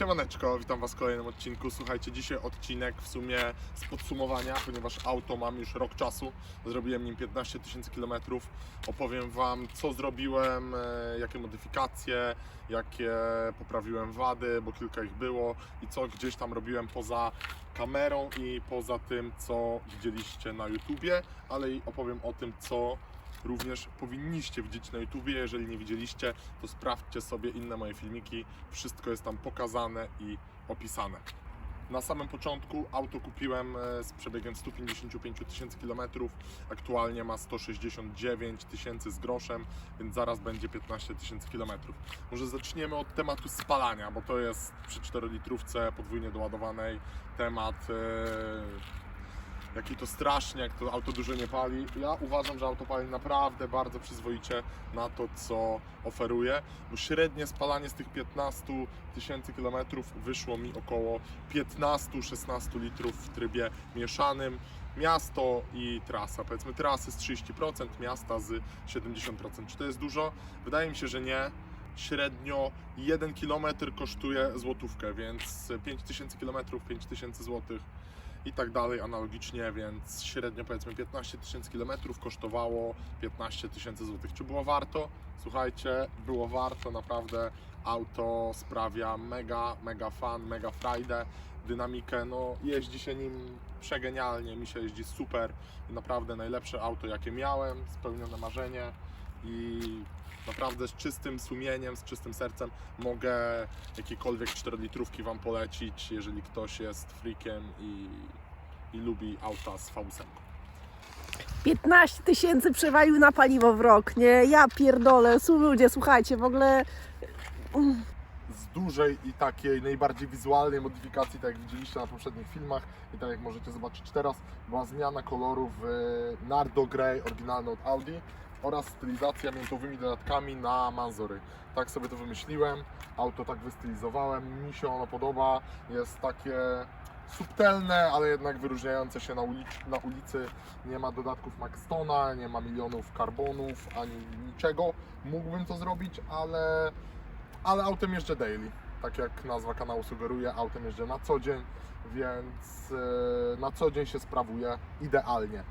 Siemaneczko, witam Was w kolejnym odcinku. Słuchajcie, dzisiaj odcinek w sumie z podsumowania, ponieważ auto mam już rok czasu. Zrobiłem nim 15 tysięcy kilometrów. Opowiem Wam, co zrobiłem, e, jakie modyfikacje, jakie poprawiłem wady, bo kilka ich było i co gdzieś tam robiłem poza kamerą i poza tym, co widzieliście na YouTubie, ale i opowiem o tym, co również powinniście widzieć na YouTubie. Jeżeli nie widzieliście, to sprawdźcie sobie inne moje filmiki. Wszystko jest tam pokazane i opisane. Na samym początku auto kupiłem e, z przebiegiem 155 tysięcy kilometrów. Aktualnie ma 169 tysięcy z groszem, więc zaraz będzie 15 tysięcy kilometrów. Może zaczniemy od tematu spalania, bo to jest przy 4 litrówce podwójnie doładowanej temat. Jaki to strasznie, jak to auto dużo nie pali. Ja uważam, że auto pali naprawdę bardzo przyzwoicie na to, co oferuje, bo średnie spalanie z tych 15 tysięcy kilometrów wyszło mi około 15-16 litrów w trybie mieszanym. Miasto i trasa. Powiedzmy trasy z 30%, miasta z 70%. Czy to jest dużo? Wydaje mi się, że nie. Średnio 1 km kosztuje złotówkę, więc 5000 km, 5000 złotych i tak dalej analogicznie, więc średnio powiedzmy 15 tysięcy kilometrów kosztowało 15 tysięcy złotych. Czy było warto? Słuchajcie, było warto, naprawdę auto sprawia mega, mega fan, mega frajdę, dynamikę, no jeździ się nim przegenialnie, mi się jeździ super naprawdę najlepsze auto jakie miałem, spełnione marzenie i naprawdę z czystym sumieniem, z czystym sercem mogę jakiekolwiek 4 litrówki Wam polecić, jeżeli ktoś jest freakiem i, i lubi auta z V8. 15 tysięcy przewalił na paliwo w rok, nie? Ja pierdolę, su ludzie, słuchajcie, w ogóle z dużej i takiej najbardziej wizualnej modyfikacji, tak jak widzieliście na poprzednich filmach i tak jak możecie zobaczyć teraz, była zmiana koloru w Nardo Grey oryginalny od Audi oraz stylizacja miętowymi dodatkami na Manzory. Tak sobie to wymyśliłem, auto tak wystylizowałem, mi się ono podoba, jest takie subtelne, ale jednak wyróżniające się na, na ulicy. Nie ma dodatków Maxtona, nie ma milionów karbonów, ani niczego. Mógłbym to zrobić, ale ale autem jeżdżę daily. Tak jak nazwa kanału sugeruje, autem jeżdżę na co dzień, więc e, na co dzień się sprawuje idealnie.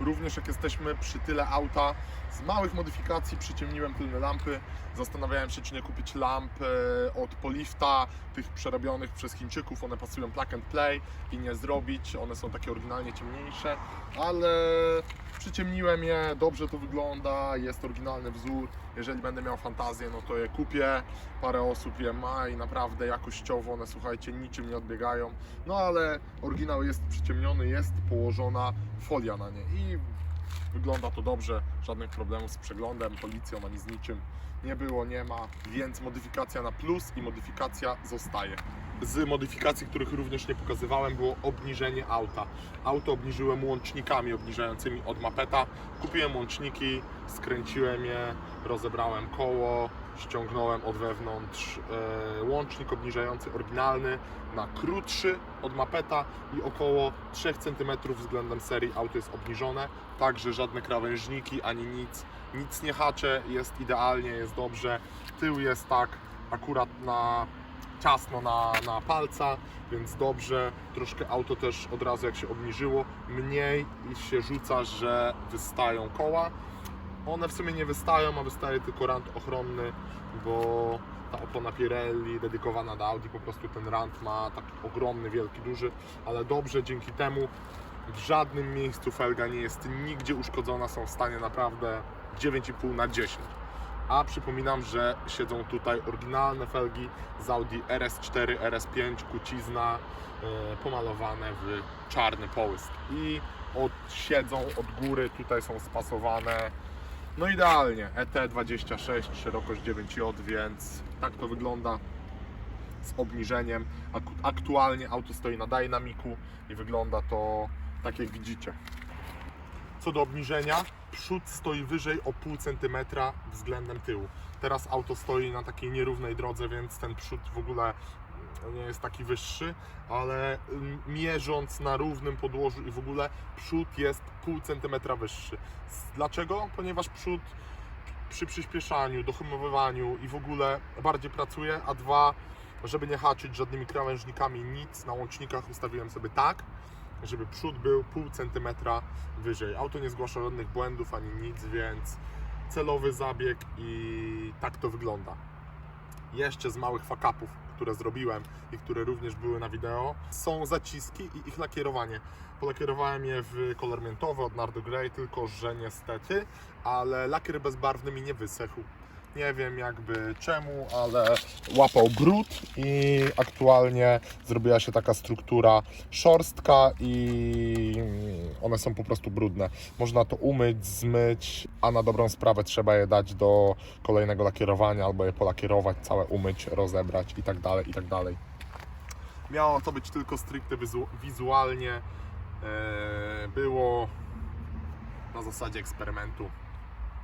Również jak jesteśmy przy tyle auta, z małych modyfikacji przyciemniłem tylne lampy. Zastanawiałem się, czy nie kupić lamp e, od Polifta, tych przerobionych przez Chińczyków. One pasują plug and play i nie zrobić. One są takie oryginalnie ciemniejsze, ale przyciemniłem je, dobrze to wygląda, jest oryginalny wzór. Jeżeli będę miał fantazję, no to je kupię. Parę osób je ma i naprawdę jakościowo one, słuchajcie, niczym nie odbiegają. No ale oryginał jest przyciemniony, jest położona folia na nie i wygląda to dobrze, żadnych problemów z przeglądem, policją ani z niczym nie było, nie ma, więc modyfikacja na plus i modyfikacja zostaje. Z modyfikacji, których również nie pokazywałem, było obniżenie auta. Auto obniżyłem łącznikami obniżającymi od mapeta. Kupiłem łączniki, skręciłem je, rozebrałem koło, ściągnąłem od wewnątrz e, łącznik obniżający oryginalny na krótszy od mapeta i około 3 cm względem serii auto jest obniżone, także żadne krawężniki ani nic, nic nie hacze, jest idealnie, jest dobrze. Tył jest tak akurat na ciasno na, na palca, więc dobrze. Troszkę auto też od razu jak się obniżyło, mniej się rzuca, że wystają koła. One w sumie nie wystają, a wystaje tylko rant ochronny, bo ta opona Pirelli dedykowana do Audi, po prostu ten rant ma taki ogromny, wielki, duży, ale dobrze dzięki temu w żadnym miejscu felga nie jest nigdzie uszkodzona, są w stanie naprawdę 9,5 na 10. A przypominam, że siedzą tutaj oryginalne felgi z Audi RS4, RS5, kucizna, e, pomalowane w czarny połysk. I od, siedzą od góry, tutaj są spasowane no idealnie, ET26, szerokość 9J, więc tak to wygląda z obniżeniem. Ak- Aktualnie auto stoi na dynamiku i wygląda to tak jak widzicie. Co do obniżenia, przód stoi wyżej o pół centymetra względem tyłu. Teraz auto stoi na takiej nierównej drodze, więc ten przód w ogóle nie jest taki wyższy, ale mm, mierząc na równym podłożu i w ogóle przód jest pół centymetra wyższy. Dlaczego? Ponieważ przód przy przyspieszaniu, dohamowywaniu i w ogóle bardziej pracuje, a dwa żeby nie haczyć żadnymi krawężnikami, nic na łącznikach ustawiłem sobie tak, żeby przód był pół centymetra wyżej. Auto nie zgłasza żadnych błędów ani nic, więc celowy zabieg i tak to wygląda. Jeszcze z małych fakapów, które zrobiłem i które również były na wideo, są zaciski i ich lakierowanie. Polakierowałem je w kolor miętowy od Nardo Grey, tylko że niestety, ale lakier bezbarwny mi nie wysechł. Nie wiem jakby czemu, ale łapał brud i aktualnie zrobiła się taka struktura szorstka i one są po prostu brudne. Można to umyć, zmyć, a na dobrą sprawę trzeba je dać do kolejnego lakierowania albo je polakierować, całe umyć, rozebrać i tak dalej, i tak dalej. Miało to być tylko stricte wizu- wizualnie. Eee, było na zasadzie eksperymentu.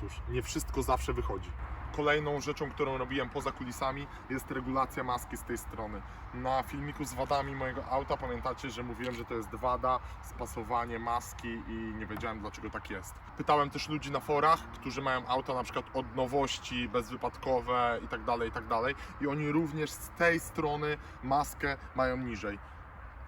Cóż, nie wszystko zawsze wychodzi. Kolejną rzeczą, którą robiłem poza kulisami jest regulacja maski z tej strony. Na filmiku z wadami mojego auta pamiętacie, że mówiłem, że to jest wada, spasowanie maski i nie wiedziałem dlaczego tak jest. Pytałem też ludzi na forach, którzy mają auta na przykład od nowości, bezwypadkowe i tak dalej, i tak i oni również z tej strony maskę mają niżej.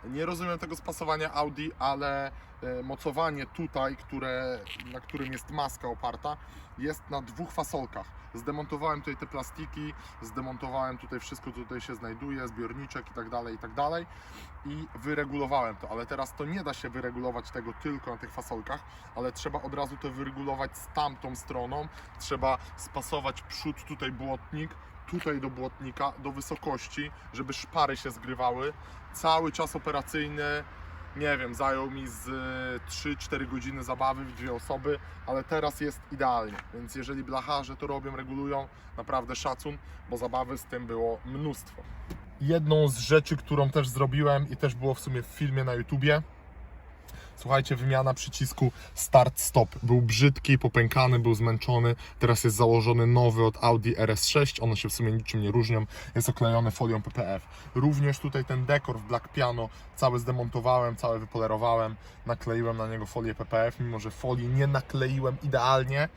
Nie rozumiem tego spasowania Audi, ale e, mocowanie tutaj, które, na którym jest maska oparta, jest na dwóch fasolkach. Zdemontowałem tutaj te plastiki, zdemontowałem tutaj wszystko, co tutaj się znajduje, zbiorniczek i tak dalej, i tak dalej. I wyregulowałem to, ale teraz to nie da się wyregulować tego tylko na tych fasolkach, ale trzeba od razu to wyregulować z tamtą stroną, trzeba spasować przód tutaj błotnik, tutaj do błotnika, do wysokości, żeby szpary się zgrywały. Cały czas operacyjny, nie wiem, zajął mi z y, 3-4 godziny zabawy w dwie osoby, ale teraz jest idealnie. Więc jeżeli blacharze to robią, regulują, naprawdę szacun, bo zabawy z tym było mnóstwo. Jedną z rzeczy, którą też zrobiłem i też było w sumie w filmie na YouTubie, Słuchajcie, wymiana przycisku start-stop. Był brzydki, popękany, był zmęczony. Teraz jest założony nowy od Audi RS6. One się w sumie niczym nie różnią. Jest oklejony folią PPF. Również tutaj ten dekor w Black Piano cały zdemontowałem, cały wypolerowałem. Nakleiłem na niego folię PPF, mimo że folii nie nakleiłem idealnie,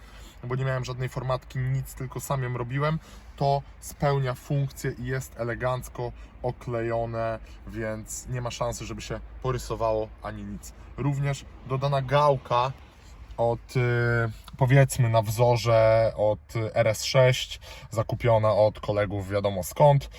bo nie miałem żadnej formatki, nic, tylko sam ją robiłem. To spełnia funkcję i jest elegancko oklejone, więc nie ma szansy, żeby się porysowało ani nic. Również dodana gałka od y, powiedzmy na wzorze od y, RS6, zakupiona od kolegów wiadomo skąd, y,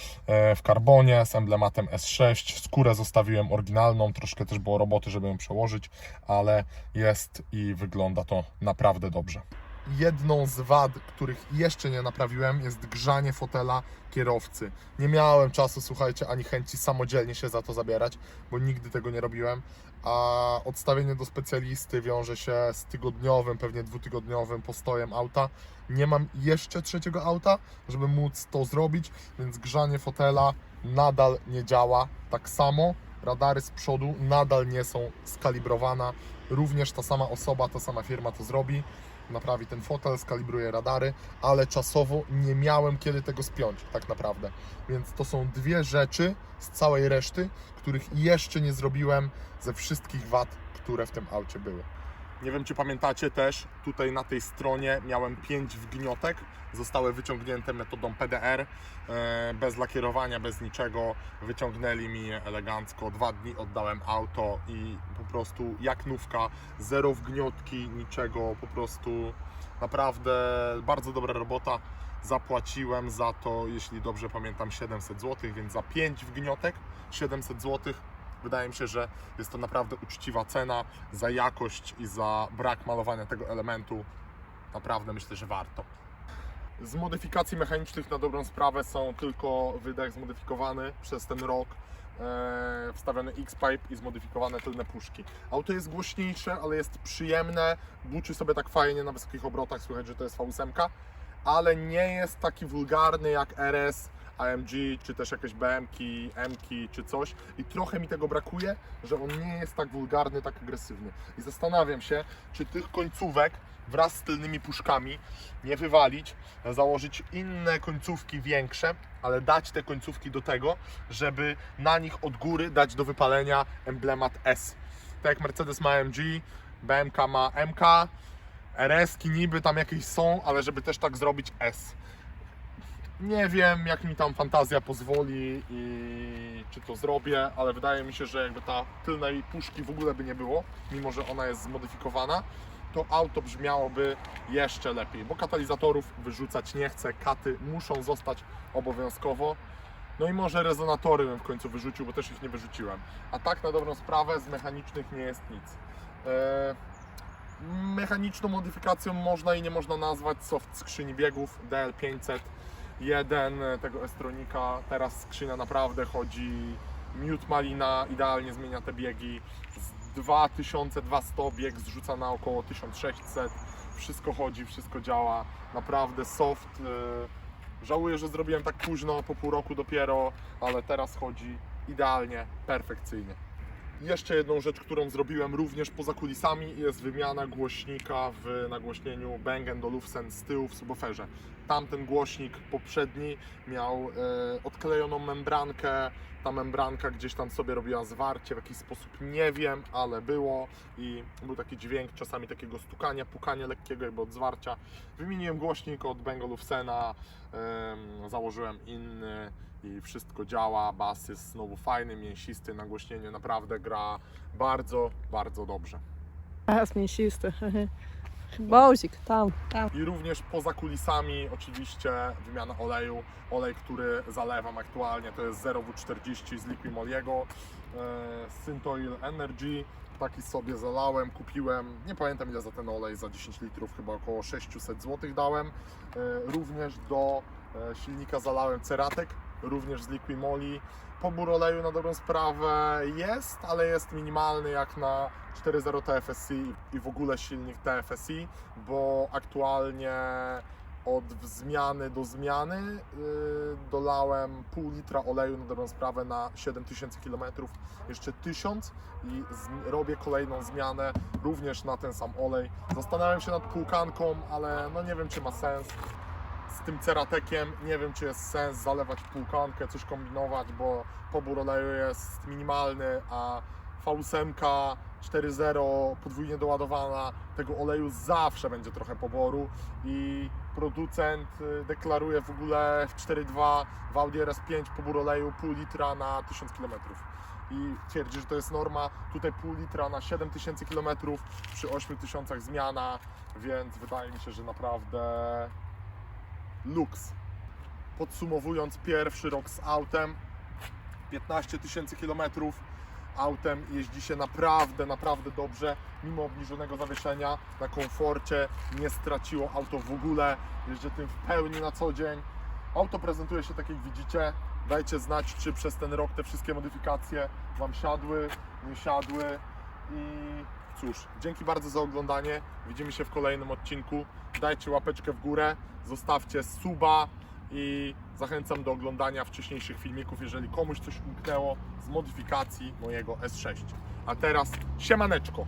w karbonie z emblematem S6. Skórę zostawiłem oryginalną, troszkę też było roboty, żeby ją przełożyć, ale jest i wygląda to naprawdę dobrze. Jedną z wad, których jeszcze nie naprawiłem, jest grzanie fotela kierowcy. Nie miałem czasu, słuchajcie, ani chęci samodzielnie się za to zabierać, bo nigdy tego nie robiłem. A odstawienie do specjalisty wiąże się z tygodniowym, pewnie dwutygodniowym postojem auta. Nie mam jeszcze trzeciego auta, żeby móc to zrobić, więc grzanie fotela nadal nie działa. Tak samo radary z przodu nadal nie są skalibrowane. Również ta sama osoba, ta sama firma to zrobi naprawi ten fotel, skalibruje radary, ale czasowo nie miałem kiedy tego spiąć, tak naprawdę. Więc to są dwie rzeczy z całej reszty, których jeszcze nie zrobiłem ze wszystkich wad, które w tym aucie były. Nie wiem, czy pamiętacie też, tutaj na tej stronie miałem 5 wgniotek, zostały wyciągnięte metodą PDR, e, bez lakierowania, bez niczego. Wyciągnęli mi je elegancko. Dwa dni oddałem auto i po prostu jak nówka, zero wgniotki, niczego, po prostu naprawdę bardzo dobra robota. Zapłaciłem za to, jeśli dobrze pamiętam, 700 zł, więc za 5 wgniotek 700 zł. Wydaje mi się, że jest to naprawdę uczciwa cena za jakość i za brak malowania tego elementu. Naprawdę myślę, że warto. Z modyfikacji mechanicznych na dobrą sprawę są tylko wydech zmodyfikowany przez ten rok, e, wstawiony X-Pipe i zmodyfikowane tylne puszki. Auto jest głośniejsze, ale jest przyjemne, buczy sobie tak fajnie na wysokich obrotach, słychać, że to jest V8, ale nie jest taki wulgarny jak RS, AMG, czy też jakieś BM-ki, M-ki, czy coś i trochę mi tego brakuje, że on nie jest tak wulgarny, tak agresywny. I zastanawiam się, czy tych końcówek wraz z tylnymi puszkami nie wywalić, założyć inne końcówki większe, ale dać te końcówki do tego, żeby na nich od góry dać do wypalenia emblemat S. Tak jak Mercedes ma AMG, BMK ma MK, RS-ki niby tam jakieś są, ale żeby też tak zrobić S. Nie wiem, jak mi tam fantazja pozwoli i czy to zrobię, ale wydaje mi się, że jakby ta tylnej puszki w ogóle by nie było, mimo że ona jest zmodyfikowana, to auto brzmiałoby jeszcze lepiej, bo katalizatorów wyrzucać nie chcę, katy muszą zostać obowiązkowo. No i może rezonatory bym w końcu wyrzucił, bo też ich nie wyrzuciłem. A tak na dobrą sprawę z mechanicznych nie jest nic. Eee, mechaniczną modyfikacją można i nie można nazwać soft skrzyni biegów DL500 jeden e, tego Estronika. Teraz skrzynia naprawdę chodzi miód malina, idealnie zmienia te biegi. Z 2200 bieg zrzuca na około 1600. Wszystko chodzi, wszystko działa. Naprawdę soft. e, Żałuję, że zrobiłem tak późno, po pół roku dopiero, ale teraz chodzi idealnie, perfekcyjnie. Jeszcze jedną rzecz, którą zrobiłem również poza kulisami jest wymiana głośnika w nagłośnieniu Bang Olufsen z tyłu w subwooferze. Tamten głośnik poprzedni miał e, odklejoną membrankę, ta membranka gdzieś tam sobie robiła zwarcie w jakiś sposób, nie wiem, ale było i był taki dźwięk czasami takiego stukania, pukania lekkiego jakby od zwarcia. Wymieniłem głośnik od Bang Olufsena, założyłem inny i wszystko działa, bas jest znowu fajny, mięsisty, nagłośnienie naprawdę gra bardzo, bardzo dobrze. A, mięsisty. Bozik, tam, tam. I również poza kulisami oczywiście wymiana oleju. Olej, który zalewam aktualnie to jest 0W40 z Liquimoliego e, Syntoil Energy. Taki sobie zalałem, kupiłem, nie pamiętam ile za ten olej, za 10 litrów chyba około 600 zł dałem. E, Również do e, silnika zalałem Ceratek, również z Liquimoli. Pobór oleju na dobrą sprawę jest, ale jest minimalny jak na 4.0 TFSI i w ogóle silnik TFSI, bo aktualnie od zmiany do zmiany yy, dolałem pół litra oleju na dobrą sprawę na 7000 km, jeszcze 1000 i robię kolejną zmianę również na ten sam olej. Zastanawiam się nad półkanką, ale no nie wiem czy ma sens z tym ceratekiem. Nie wiem, czy jest sens zalewać półkankę, coś kombinować, bo pobór oleju jest minimalny, a V8 4.0 podwójnie doładowana, tego oleju zawsze będzie trochę poboru i producent y, deklaruje w ogóle w 4.2 w Audi RS5 pobór oleju pół litra na 1000 km i twierdzi, że to jest norma. Tutaj pół litra na 7000 km przy 8000 zmiana, więc wydaje mi się, że naprawdę luks. Podsumowując pierwszy rok z autem, 15 tysięcy kilometrów autem jeździ się naprawdę, naprawdę dobrze, mimo obniżonego zawieszenia, na komforcie, nie straciło auto w ogóle, jeżdżę tym w pełni na co dzień. Auto prezentuje się tak jak widzicie, dajcie znać, czy przez ten rok te wszystkie modyfikacje Wam siadły, nie siadły. I cóż, dzięki bardzo za oglądanie, widzimy się w kolejnym odcinku, dajcie łapeczkę w górę, zostawcie suba i zachęcam do oglądania wcześniejszych filmików, jeżeli komuś coś umknęło z modyfikacji mojego S6. A teraz siemaneczko!